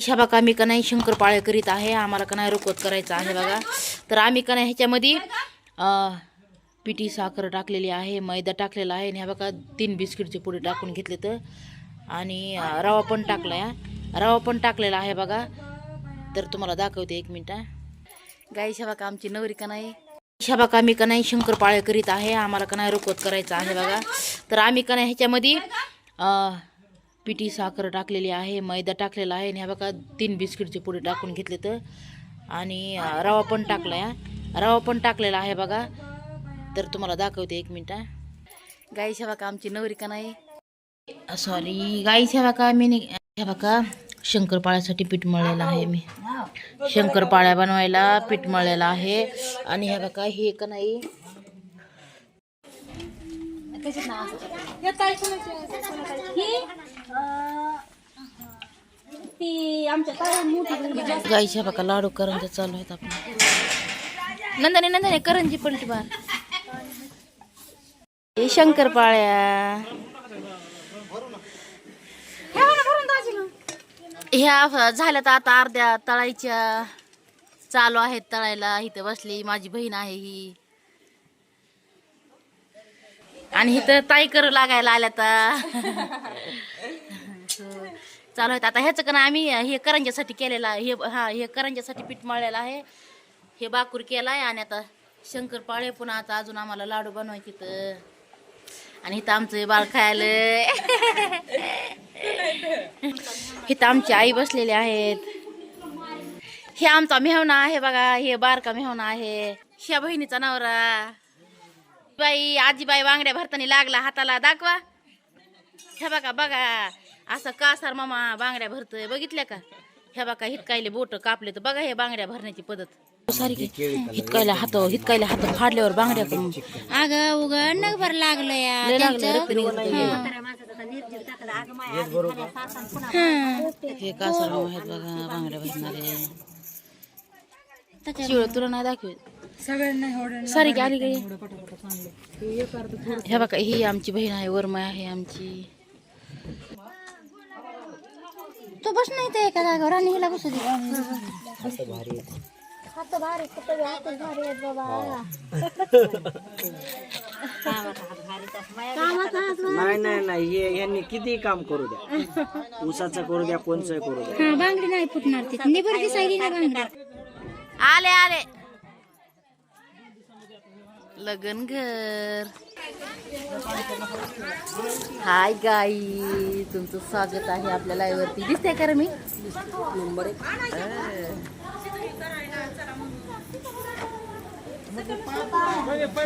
अशा बघा मी का नाही शंकरपाळे करीत आहे. आम्हाला का नाही रुकवत करायचं आहे बघा. तर आम्ही का नाही ह्याच्यामध्ये पिठी साखर टाकलेली आहे मैदा टाकलेला आहे. आणि ह्या बघा तीन बिस्किटचे पुढे टाकून घेतले तर. आणि रवा पण टाकला आहे रवा पण टाकलेला आहे बघा. तर तुम्हाला दाखवते एक मिनिट गाई बघा आमची नवरी का नाही ह्या बघा का नाही शंकरपाळे करीत आहे. आम्हाला का नाही रुकवत करायचं आहे बघा. तर आम्ही का नाही ह्याच्यामध्ये पिठी साखर टाकलेली आहे मैदा टाकलेला आहे आणि ह्या बघा तीन बिस्किटचे पुढे टाकून घेतले तर. आणि रवा पण टाकला आहे रवा पण टाकलेला आहे बघा. तर तुम्हाला दाखवते एक मिनिट गाईच्या बघा आमची नवरी का नाही? सॉरी गाईच्या बघा मी ह्या बघा शंकरपाळ्यासाठी पीठ मळलेलं आहे मी. शंकरपाळ्या बनवायला पीठ मळलेलं आहे. आणि ह्या बघा हे का नाही? ती आमच्या ताई मोठी गाईच्या बघा लाडू करंजी चालू आहेत आपण नंदने नंदने करंजी पलटी बार. हे शंकरपाळ्या ह्या झाल्या तर आता अर्ध्या तळायच्या चालू आहेत तळायला इथं बसली माझी बहीण आहे ही. आणि इथं ताई करू लागायला आल्या तर. चालू आहेत. आता ह्याचं का ना आम्ही हे करंजासाठी केलेलं आहे. हे हा हे करंजासाठी पीठ मळलेलं आहे. हे बाकूर केला आहे आणि आता शंकरपाळे पुन्हा. आता अजून आम्हाला लाडू बनवायचे तर आणि इथं आमचं बाळ खायला. इथं आमची आई बसलेली आहेत. हे आमचा मेहना आहे बघा. हे बारका मेहना आहे. ह्या बहिणीचा नवरा. बाई आजीबाई बांगड्या भरताना लागला हाताला दाखवा. ह्या बघा बघा. असं कासार मामा बांगड्या भरतोय? बघितल्या का? ह्या बघा हितकायले बोट कापले तर बघा हे बांगड्या भरण्याची पद्धत. सारी हितकायला हात हितकायला हात फाडल्यावर बांगड्या करून अगं उग नगभर लागलं. हे. कासार मामा आहेत बघा बांगड्या भरणारे. शिळ तुला नाही सारी गाडी गडी ह्या बघा ही आमची बहीण आहे वर्मा आहे आमची. तू बस नाही ते एका जागेवर आणि हिला बसू दे. हात भारी कुठं बी हातच भारी आहेत बाबा. कामाचा हात नाही नाही नाही हे यांनी किती काम करू द्या. ऊसाचं करू द्या कोणचं करू द्या. हा बांगडी नाही फुटणार ती निबर दिसायली ना बांगडी. आले आले. लगन घर हाय गाई तुमचं स्वागत आहे आपल्या लाईव्ह वरती. दिसतंय का मी? अं.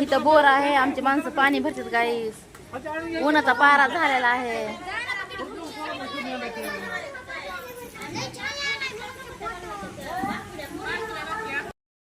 इथं बोर आहे आमची माणसं पाणी भरतात गाईस उन्हाचा पारा झालेला आहे.